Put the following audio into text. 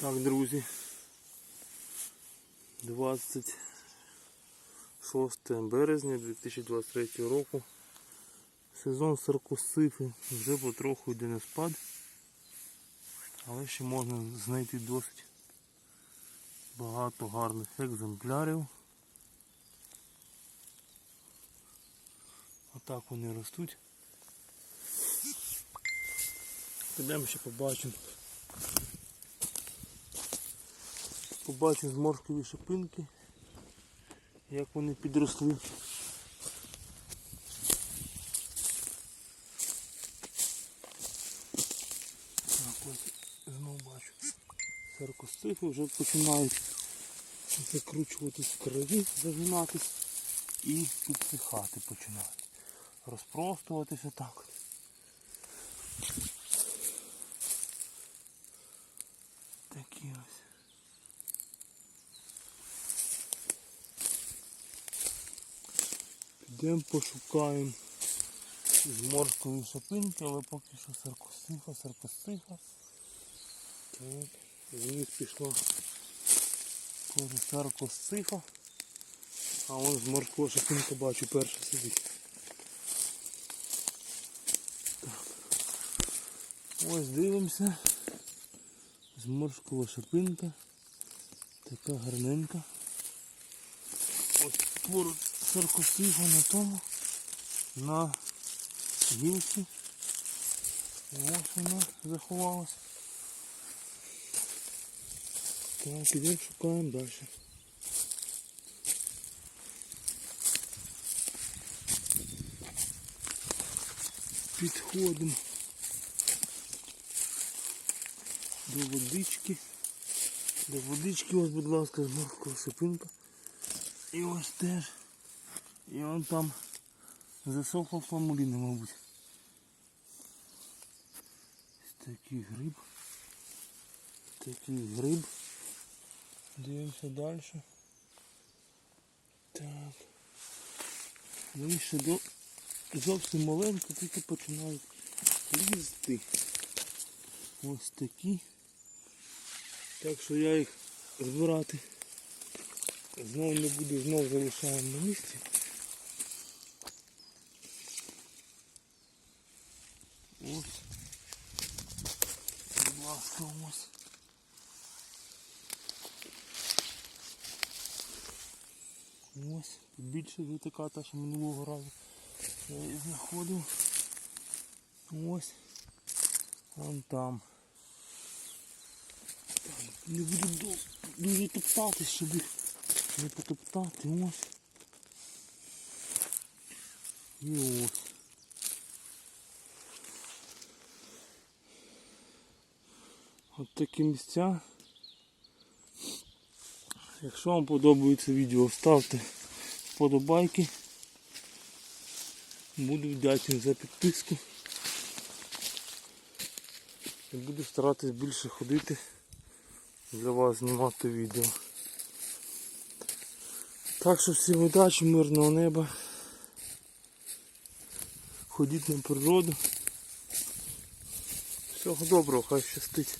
Так, друзі. 26 березня 2023 року. Сезон саркосифи вже потроху йде на спад. Але ще можна знайти досить багато гарних екземплярів. Отак вони ростуть. Підемо ще побачимо. Побачимо зморшкові шипинки, як вони підросли. Так, ось знову бачу. Саркостифи вже починають закручуватись в крові, загинатись і підсихати починають. Розпростуватися так. от. Такі ось. Підемо пошукаємо зморшкові шапинки, але поки що саркосиха, саркосиха. Так, вниз пішла саркосиха. А вон зморшкова шапинка бачу перша сидить. Так. Ось дивимося. Зморшкова шапинка. Така гарненька. Ось поруч саркосиха на тому. На гілці. Ось вона заховалась. Так, ідемо шукаємо далі. Підходимо до водички. До водички ось, будь ласка, зморкова шипинка. І ось теж. І он там засохла фламуліна, мабуть. Ось такий гриб. Такий гриб. Дивимося далі. Так. Вони ще до зовсім маленько, тільки починають лізти. Ось такі. Так що я їх збирати знову не буду, знову залишаємо на місці. Ось. Будь ласка, ось. Ось, більше така та що минулого разу я її знаходив. Ось. Вон там. Не буду дуже топтати, щоб їх не потоптати. Ось. І ось. От такі місця. Якщо вам подобається відео, ставте вподобайки. Буду вдячний за підписку. І буду старатись більше ходити для вас знімати відео. Так що всім удачі, мирного неба. Ходіть на природу. Всього доброго, хай щастить.